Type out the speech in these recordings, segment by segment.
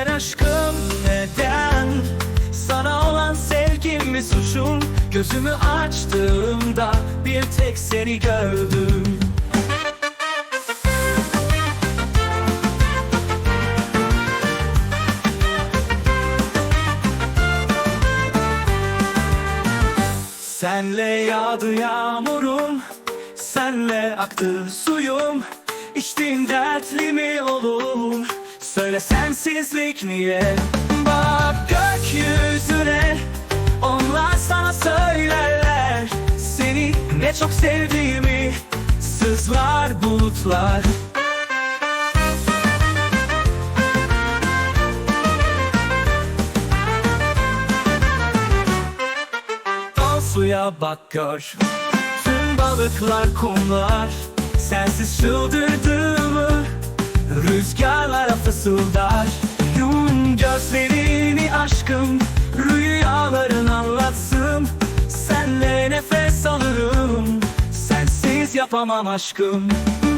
Neden aşkım neden? Sana olan sevgim mi suçum. Gözümü açtığımda bir tek seni gördüm. Senle yağdı yağmurum Senle aktı suyum. İçtiğin dertli mi olur Söyle sensizlik niye? Bak gökyüzüne Onlar sana söylerler. Seni ne çok sevdiğimi Sızlar bulutlar. Al suya bak gör. Tüm balıklar kumlar. Sensiz çıldırdığımı Rüzgarlara fısıldar. Yum gözlerini aşkım. Rüyaların anlatsın. Senle nefes alırım. Sensiz yapamam aşkım.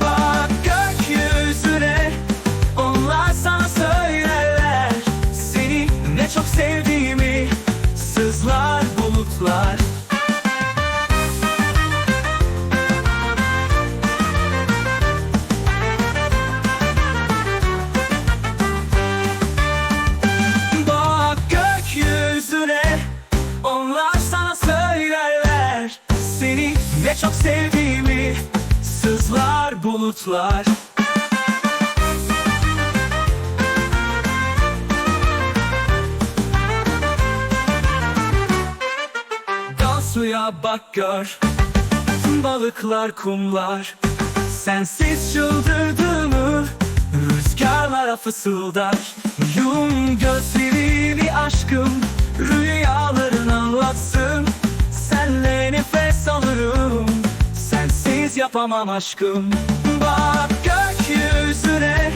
Bak gökyüzüne Ne çok sevdiğimi Sızlar bulutlar. Dal suya bak gör Balıklar kumlar. Sensiz çıldırdığımı Rüzgarlara fısıldar. Yum gözlerini yapamam aşkım. Bak gökyüzüne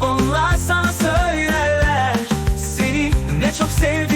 Onlar sana söylerler. Seni ne çok sevdim